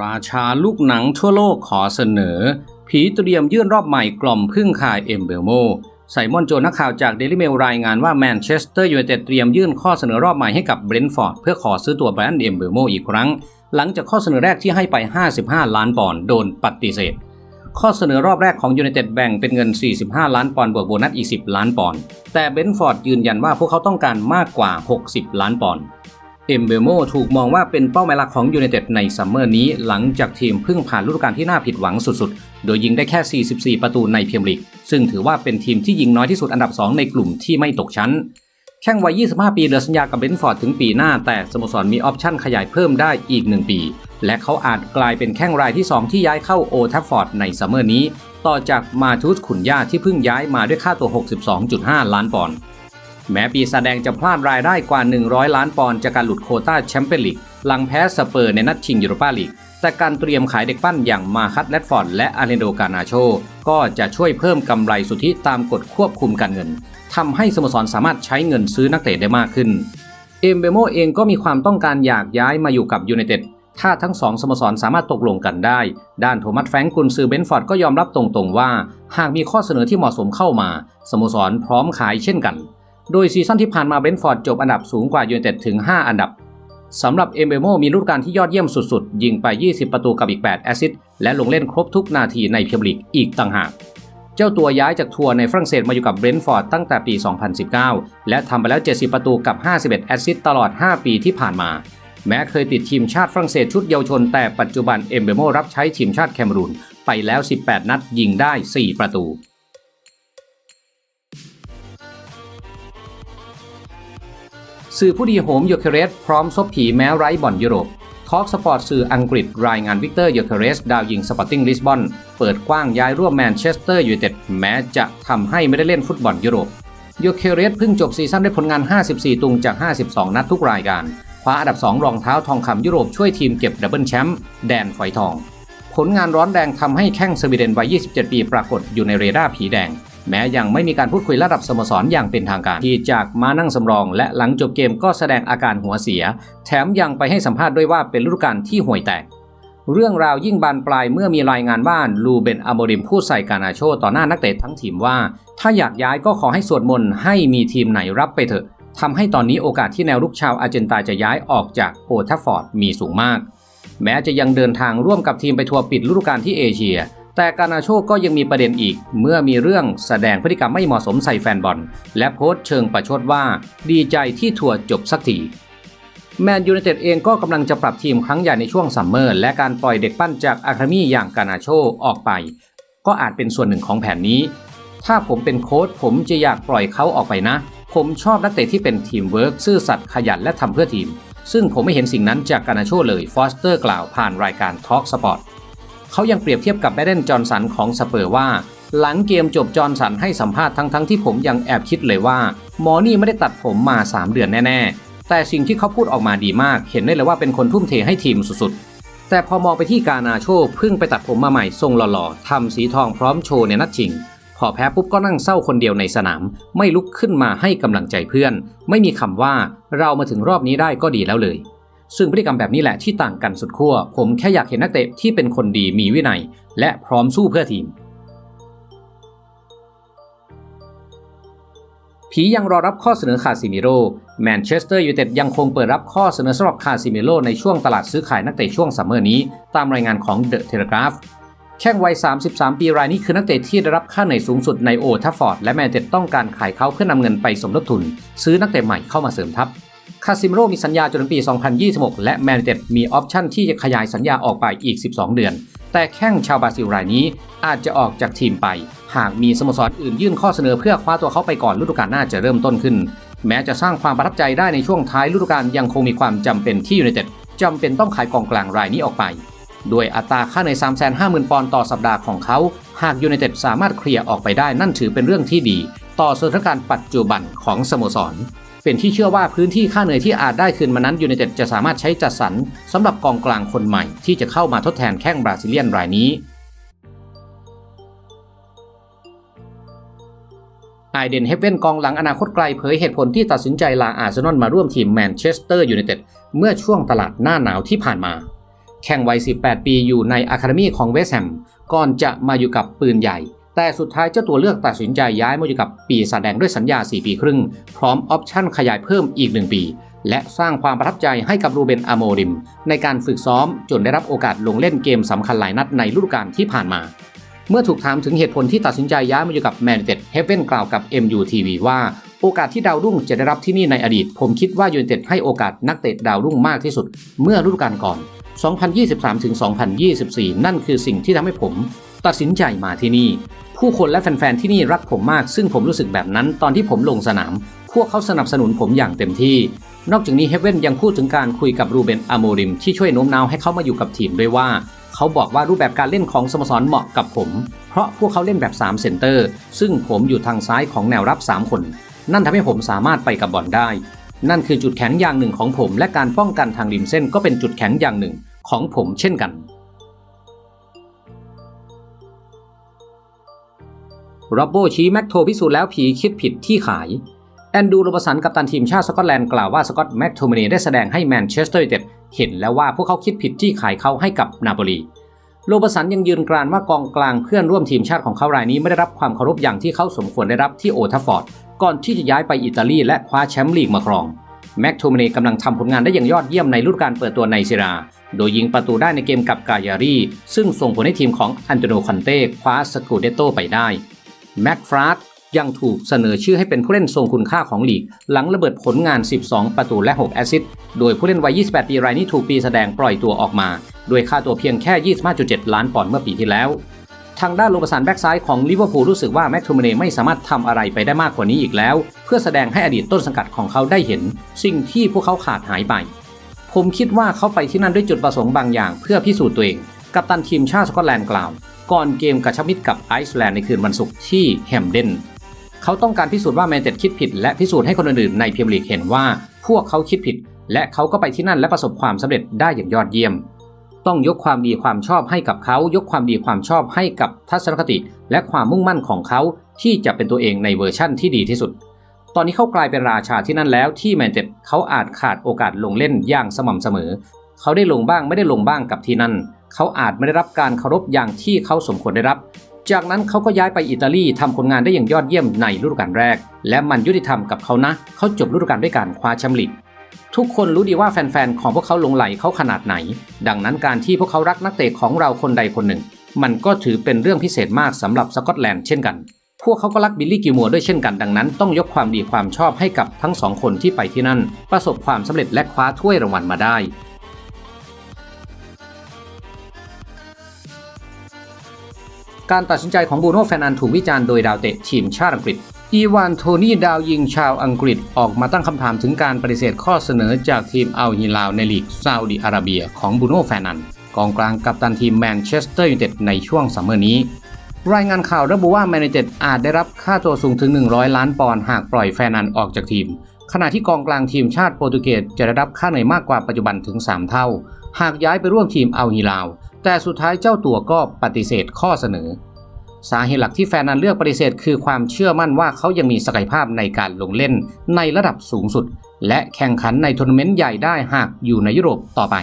ราชาลูกหนังทั่วโลกขอเสนอ ผีเตรียมยื่นรอบใหม่กล่อมพึ่งคายเอ็มเบลโมไซมอนโจนักข่าวจากเดลิเมลรายงานว่าแมนเชสเตอร์ยูไนเต็ดเตรียมยื่นข้อเสนอรอบใหม่ให้กับเบรนท์ฟอร์ดเพื่อขอซื้อตัวแบรนด์เอ็มเบลโมอีกครั้ง หลังจากข้อเสนอแรกที่ให้ไป 55 ล้านปอนด์โดนปฏิเสธ ข้อเสนอรอบแรกของยูไนเต็ดแบ่งเป็นเงิน 45 ล้านปอนด์บวกโบนัสอีก 10 ล้านปอนด์แต่เบรนท์ฟอร์ดยืนยันว่าพวกเขาต้องการมากกว่า 60 ล้านปอนด์ เอ็มเบโมถูกมองว่าเป็นเป้าหมายหลักของยูไนเต็ดในซัมเมอร์นี้ หลังจากทีมเพิ่งผ่านฤดูกาลที่น่าผิดหวังสุดๆ โดยยิงได้แค่ 44 ประตูในพรีเมียร์ลีก ซึ่งถือว่าเป็นทีมที่ยิงน้อยที่สุดอันดับ 2 ในกลุ่มที่ไม่ตกชั้น แข้งวัย 25 ปีเหลือสัญญากับเบนฟอร์ดถึงปีหน้า แต่สโมสรมีออปชั่นขยายเพิ่มได้อีก 1 ปี และเขาอาจกลายเป็นแข้งรายที่ 2 ที่ย้ายเข้าโอทัฟฟอร์ดในซัมเมอร์นี้ ต่อจากมาทูสขุนย่าที่เพิ่งย้ายมาด้วยค่าตัว 62.5 ล้านปอนด์ แม้ปีศาจแดงจะพลาดรายได้กว่า 100 ล้านปอนด์จากการหลุดโคต้าแชมเปี้ยนลีกหลังแพ้สเปอร์ในนัดชิงยูโรปาลีก แต่การเตรียมขายเด็กปั้นอย่างมาคัตแรดฟอร์ดและอาเลนโดกานาโช ก็จะช่วยเพิ่มกำไรสุทธิตามกฎควบคุมการเงินทำให้สโมสรสามารถใช้เงินซื้อนักเตะได้มากขึ้น เอมเบโมเองก็มีความต้องการอยากย้ายมาอยู่กับยูไนเต็ดถ้าทั้งสองสโมสรสามารถตกลงกันได้ ด้านโทมัสแฟรงกุนซือเบนฟอร์ดก็ยอมรับตรงๆว่า หากมีข้อเสนอที่เหมาะสมเข้ามา สโมสรพร้อมขายเช่นกัน โดยซีซั่นที่ผ่านมาเบรนท์ฟอร์ดจบอันดับสูงกว่ายูไนเต็ดถึง 5 อันดับสำหรับเอมเบโมมีฤดูกาลที่ยอดเยี่ยมสุดๆ ยิงไป 20 ประตูกับอีก 8 แอสซิสต์และลงเล่นครบทุกนาทีในพรีเมียร์ลีกอีกต่างหาก เจ้าตัวย้ายจากทัวร์ในฝรั่งเศสมาอยู่กับเบรนท์ฟอร์ดตั้งแต่ปี 2019 และทำไปแล้ว 70 ประตูกับ 51 แอสซิสต์ตลอด 5 ปีที่ผ่านมา แม้เคยติดทีมชาติฝรั่งเศสชุดเยาวชน แต่ปัจจุบันเอมเบโมรับใช้ทีมชาติแคมรูนไปแล้ว 18 นัดยิงได้ 4 ประตู สื่อผู้ดีโหมโยเคเรสพร้อมซบผีแม้ไร้บ่อนยุโรปทอล์กสปอร์ตสื่ออังกฤษรายงานวิกเตอร์โยเคเรสดาวยิงสปอร์ติ้งลิสบอนเปิดกว้างย้ายร่วมแมนเชสเตอร์ยูไนเต็ดแม้จะทำให้ไม่ได้เล่นฟุตบอลยุโรปโยเคเรสเพิ่งจบซีซั่นด้วยผลงาน 54 ตุงจาก 52 นัดทุกรายการคว้าอันดับ 2 รองเท้าทองคำยุโรปช่วยทีมเก็บดับเบิลแชมป์แดนฝอยทอง ผลงานร้อนแรงทำให้แข้งสวีเดนวัย 27 ปีปรากฏอยู่ในเรดาร์ผีแดง แม้ยังไม่มีการพูดคุยระดับสโมสรอย่างเป็นทางการที่จากมานั่งสำรอง และหลังจบเกมก็แสดงอาการหัวเสีย แถมยังไปให้สัมภาษณ์ด้วยว่าเป็นฤดูกาลที่ห่วยแตกเรื่องราวยิ่งบานปลายเมื่อมีรายงานว่าลูเบนอโมริมพูดใส่กานาโชต่อหน้านักเตะทั้งทีมว่า ถ้าอยากย้ายก็ขอให้สวดมนต์ให้มีทีมไหนรับไปเถอะทำให้ตอนนี้โอกาสที่แนวรุกชาวอาร์เจนตาจะย้ายออกจากโอทัฟฟอร์ดมีสูงมาก แม้จะยังเดินทางร่วมกับทีมไปทัวร์ปิดฤดูกาลที่เอเชีย แต่กานาโชก็ยังมีประเด็นอีก เมื่อมีเรื่องแสดงพฤติกรรมไม่เหมาะสมใส่แฟนบอล และโพสต์เชิงประชดว่า ดีใจที่ทัวร์จบสักทีแมนยูไนเต็ดเองก็กำลังจะปรับทีมครั้งใหญ่ในช่วงซัมเมอร์และการปล่อยเด็กปั้นจากอะคาเดมี่อย่างกานาโชออกไป ก็อาจเป็นส่วนหนึ่งของแผนนี้ ถ้าผมเป็นโค้ชผมจะอยากปล่อยเขาออกไปนะ ผมชอบนักเตะที่เป็นทีมเวิร์กซื่อสัตย์ขยันและทำเพื่อทีม ซึ่งผมไม่เห็นสิ่งนั้นจากกานาโชเลยฟอสเตอร์กล่าวผ่านรายการทอล์กสปอร์ต เขายังเปรียบเทียบกับแบดเดนจอห์นสันของสเปอร์ว่า หลังเกมจบจอห์นสันให้สัมภาษณ์ทั้งๆที่ผมยังแอบคิดเลยว่าหมอนี่ไม่ได้ตัดผมมา 3 เดือนแน่ ๆ แต่สิ่งที่เขาพูดออกมาดีมาก เห็นได้เลยว่าเป็นคนทุ่มเทให้ทีมสุดๆ แต่พอมองไปที่กานาโชเพิ่งไปตัดผมมาใหม่ทรงหล่อๆทำสีทองพร้อมโชว์ในนัดชิงพอแพ้ปุ๊บก็นั่งเศร้าคนเดียวในสนาม ไม่ลุกขึ้นมาให้กำลังใจเพื่อน ไม่มีคำว่าเรามาถึงรอบนี้ได้ก็ดีแล้วเลย ซึ่งพฤติกรรมแบบนี้แหละที่ต่างกันสุดขั้ว ผมแค่อยากเห็นนักเตะที่เป็นคนดีมีวินัย และพร้อมสู้เพื่อทีม ผียังรอรับข้อเสนอคาซิมิโร่แมนเชสเตอร์ยูไนเต็ดยังคงเปิดรับข้อเสนอสำหรับคาซิมิโร่ในช่วงตลาดซื้อขายนักเตะช่วงซัมเมอร์นี้ ตามรายงานของเดอะเทเลกราฟแข้งวัย 33 ปีรายนี้คือนักเตะที่ได้รับค่าเหนื่อยสูงสุดในโอทัฟฟอร์ด และแมนเชสเตอร์ต้องการขายเขาเพื่อนำเงินไปสมทบทุน ซื้อนักเตะใหม่เข้ามาเสริมทัพ คาซิมโร่มีสัญญาจนถึงปี 2026 และแมนเชสเตอร์มีออปชั่นที่จะขยายสัญญาออกไปอีก 12 เดือน แต่แข้งชาวบราซิลรายนี้อาจจะออกจากทีมไป หากมีสโมสรอื่นยื่นข้อเสนอเพื่อคว้าตัวเขาไปก่อนฤดูกาลหน้าจะเริ่มต้นขึ้น แม้จะสร้างความประทับใจได้ในช่วงท้ายฤดูกาลยังคงมีความจำเป็นที่ยูไนเต็ดจำเป็นต้องขายกองกลางรายนี้ออกไปด้วยอัตราค่าใน 350,000 ปอนด์ต่อสัปดาห์ของเขา หากยูไนเต็ดสามารถเคลียร์ออกไปได้นั่นถือเป็นเรื่องที่ดี ต่อสถานการณ์ปัจจุบันของสโมสร เป็นที่เชื่อว่าพื้นที่ค่าเหนื่อยที่อาจได้คืนมานั้นยูไนเต็ดจะสามารถใช้จัดสรรสำหรับกองกลางคนใหม่ ที่จะเข้ามาทดแทนแข้งบราซิเลียนรายนี้ไอเดนเฮเวนกองหลังอนาคตไกลเผยเหตุผลที่ตัดสินใจลาอาร์เซนอลมาร่วมทีมแมนเชสเตอร์ยูไนเต็ดเมื่อช่วงตลาดหน้าหนาวที่ผ่านมา แข่งวัย 18 ปีอยู่ในอะคาเดมีของเวสต์แฮมก่อนจะมาอยู่กับปืนใหญ่ แต่สุดท้ายเจ้าตัวเลือกตัดสินใจย้ายมาอยู่กับปีศาจแดงด้วยสัญญา 4 ปีครึ่ง พร้อมออปชั่นขยายเพิ่มอีก 1 ปี และสร้างความประทับใจให้กับรูเบนอโมริม ในการฝึกซ้อมจนได้รับโอกาสลงเล่นเกมสำคัญหลายนัดในฤดูกาลที่ผ่านมา เมื่อถูกถามถึงเหตุผลที่ตัดสินใจย้ายมาอยู่กับแมนเต็ดเฮเว่นกล่าวกับ MUTV ว่าโอกาสที่ดาวรุ่งจะได้รับที่นี่ในอดีต ผมคิดว่ายูไนเต็ดให้โอกาสนักเตะดาวรุ่งมากที่สุด เมื่อฤดูกาลก่อน 2023-2024 นั่นคือสิ่งที่ทำให้ผม ตัดสินใจมาที่นี่ ผู้คนและแฟนๆที่นี่รักผมมาก ซึ่งผมรู้สึกแบบนั้นตอนที่ผมลงสนาม พวกเขาสนับสนุนผมอย่างเต็มที่ นอกจากนี้เฮเว่นยังพูดถึงการคุยกับรูเบนอโมริมที่ช่วยโน้มน้าวให้เขามาอยู่กับทีมด้วยว่า เขาบอกว่ารูปแบบการเล่นของสโมสรเหมาะกับผม เพราะพวกเขาเล่นแบบ3เซนเตอร์ซึ่งผมอยู่ทางซ้ายของแนวรับ 3 คน นั่นทำให้ผมสามารถไปกับบอลได้นั่นคือจุดแข็งอย่างหนึ่งของผม และการป้องกันทางริมเส้นก็เป็นจุดแข็งอย่างหนึ่งของผมเช่นกัน โรบโบชี้แม็กโทพิสูจน์แล้วผีคิดผิดที่ขาย แอนดูโรบสันกัปตันทีมชาติสกอตแลนด์กล่าวว่าสกอตแม็กโทมินีได้แสดงให้แมนเชสเตอร์ยูไนเต็ดเห็นแล้วว่าพวกเขาคิดผิดที่ขายเขาให้กับนาโปลีโรบสันยังยืนกรานว่ากองกลางเพื่อนร่วมทีมชาติของเขารายนี้ไม่ได้รับความเคารพอย่างที่เขาสมควรได้รับที่โอทัฟฟอร์ดก่อนที่จะย้ายไปอิตาลีและคว้าแชมป์ลีกมาครองแม็กโทมินีกำลังทำผลงานได้อย่างยอดเยี่ยมในฤดูกาลเปิดตัวในซีรา โดยยิงประตูได้ในเกมกับกายารีซึ่งส่งผลให้ทีมของอันโตโนคอนเต้คว้าสกูเดโตไปได้ แม็กฟราดยังถูกเสนอชื่อให้เป็นผู้เล่นทรงคุณค่าของลีก หลังระเบิดผลงาน 12 ประตูและ 6 แอสซิสต์ โดยผู้เล่นวัย 28 ปีรายนี้ถูกปีแสดงปล่อยตัวออกมา โดยค่าตัวเพียงแค่ 25.7 ล้านปอนด์เมื่อปีที่แล้ว ทางด้านโลบสันแบ็กซ้ายของลิเวอร์พูลรู้สึกว่าแม็กโทมิเนไม่สามารถทำอะไรไปได้มากกว่านี้อีกแล้ว เพื่อแสดงให้อดีตต้นสังกัดของเขาได้เห็น สิ่งที่พวกเขาขาดหายไป ผมคิดว่าเขาไปที่นั่นด้วยจุดประสงค์บางอย่าง เพื่อพิสูจน์ตัวเอง กัปตันทีมชาติสกอตแลนด์กล่าว ก่อนเกมกระชับมิตรกับไอซ์แลนด์ในคืนวันศุกร์ที่แฮมเดนเขาต้องการพิสูจน์ว่าแมนเต็ดคิดผิด และพิสูจน์ให้คนอื่นๆในพรีเมียร์ลีกเห็นว่าพวกเขาคิดผิด และเขาก็ไปที่นั่นและประสบความสำเร็จได้อย่างยอดเยี่ยม ต้องยกความดีความชอบให้กับเขา ยกความดีความชอบให้กับทัศนคติ และความมุ่งมั่นของเขาที่จะเป็นตัวเองในเวอร์ชั่นที่ดีที่สุด ตอนนี้เขากลายเป็นราชาที่นั่นแล้วที่แมนเต็ดเขาอาจขาดโอกาสลงเล่นอย่างสม่ำเสมอ เขาได้ลงบ้างไม่ได้ลงบ้างกับที่นั่น เขาอาจไม่ได้รับการเคารพอย่างที่เขาสมควรได้รับ จากนั้นเขาก็ย้ายไปอิตาลีทำผลงานได้อย่างยอดเยี่ยมในฤดูกาลแรก และมันยุติธรรมกับเขานะ เขาจบฤดูกาลด้วยการคว้าแชมป์ลีกทุกคนรู้ดีว่าแฟนๆ ของพวกเขาหลงไหลเขาขนาดไหน ดังนั้นการที่พวกเขารักนักเตะของเราคนใดคนหนึ่ง มันก็ถือเป็นเรื่องพิเศษมากสำหรับสกอตแลนด์เช่นกัน พวกเขาก็รักบิลลี่กิมัวร์ด้วยเช่นกันดังนั้น ต้องยกความดีความชอบให้กับทั้งสองคนที่ไปที่นั่น ประสบความสำเร็จและคว้าถ้วยรางวัลมาได้ การตัดสินใจของบูโน่แฟนอันถูกวิจารณ์โดยดาวเตะทีมชาติอังกฤษ อีวานโทนี่ดาวยิงชาวอังกฤษออกมาตั้งคำถามถึงการปฏิเสธข้อเสนอจากทีมอัลฮิลาลในลีกซาอุดิอาระเบียของบูโน่แฟนอันกองกลางกัปตันทีมแมนเชสเตอร์ยูไนเต็ดในช่วงซัมเมอร์นี้ รายงานข่าวระบุว่าแมนยูไนเต็ดอาจได้รับค่าตัวสูงถึง 100 ล้านปอนด์หากปล่อยแฟนอันออกจากทีม ขณะที่กองกลางทีมชาติโปรตุเกสจะได้รับค่าเหนื่อยมากกว่าปัจจุบันถึง 3 เท่า หากย้ายไปร่วมทีมอัลฮิลาล แต่สุดท้ายเจ้าตัวก็ปฏิเสธข้อเสนอ สาเหตุหลักที่แฟนนั้นเลือกปฏิเสธ คือความเชื่อมั่นว่าเขายังมีศักยภาพในการลงเล่นในระดับสูงสุด และแข่งขันในทัวร์นาเมนต์ใหญ่ได้หากอยู่ในยุโรปต่อไป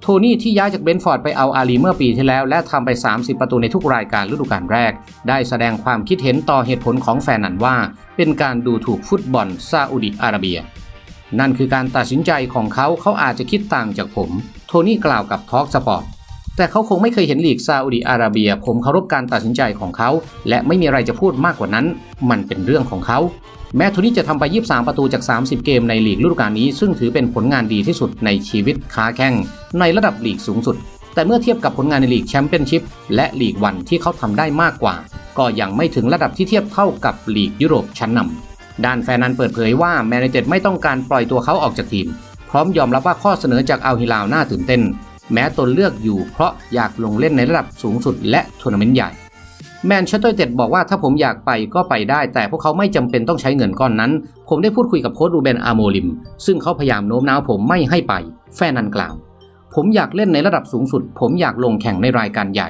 โทนี่ที่ย้ายจากเบนฟอร์ดไปเอาอาลีเมื่อปีที่แล้ว และทำไป 30 ประตูในทุกรายการฤดูกาลแรก ได้แสดงความคิดเห็นต่อเหตุผลของแฟนนั้นว่า เป็นการดูถูกฟุตบอลซาอุดิอาระเบียนั่นคือการตัดสินใจของเขาเขาอาจจะคิดต่างจากผม โทนี่กล่าวกับทอล์กสปอร์ต แต่เขาคงไม่เคยเห็นลีกซาอุดิอาระเบีย ผมเคารพการตัดสินใจของเขา และไม่มีอะไรจะพูดมากกว่านั้น มันเป็นเรื่องของเขา แม้โทนี่จะทำไป 23 ประตูจาก 30 เกมในลีกฤดูกาลนี้ ซึ่งถือเป็นผลงานดีที่สุดในชีวิตค้าแข่ง ในระดับลีกสูงสุด แต่เมื่อเทียบกับผลงานในลีกแชมเปี้ยนชิพและลีกวันที่เขาทำได้มากกว่า ก็ยังไม่ถึงระดับที่เทียบเท่ากับลีกยุโรปชั้นนำด้านแฟนนันเปิดเผยว่าแมนยูไนเต็ดไม่ต้องการปล่อยตัวเขาออกจากทีม พร้อมยอมรับว่าข้อเสนอจากอัลฮิลาลน่าตื่นเต้น แม้ตนเลือกอยู่เพราะอยากลงเล่นในระดับสูงสุดและทัวร์นาเมนต์ใหญ่แมนเชสเตอร์เต็ดบอกว่าถ้าผมอยากไปก็ไปได้ แต่พวกเขาไม่จำเป็นต้องใช้เงินก้อนนั้น ผมได้พูดคุยกับโค้ชรูเบนอาโมลิม ซึ่งเขาพยายามโน้มน้าวผมไม่ให้ไป แฟนนันกล่าว ผมอยากเล่นในระดับสูงสุด ผมอยากลงแข่งในรายการใหญ่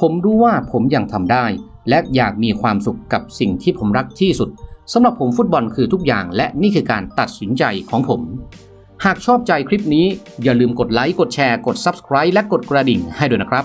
ผมรู้ว่าผมยังทำได้ และอยากมีความสุขกับสิ่งที่ผมรักที่สุดสำหรับผมฟุตบอลคือทุกอย่าง และนี่คือการตัดสินใจของผม หากชอบใจคลิปนี้อย่าลืมกดไลค์ กดแชร์ กด Subscribe และกดกระดิ่งให้ด้วยนะครับ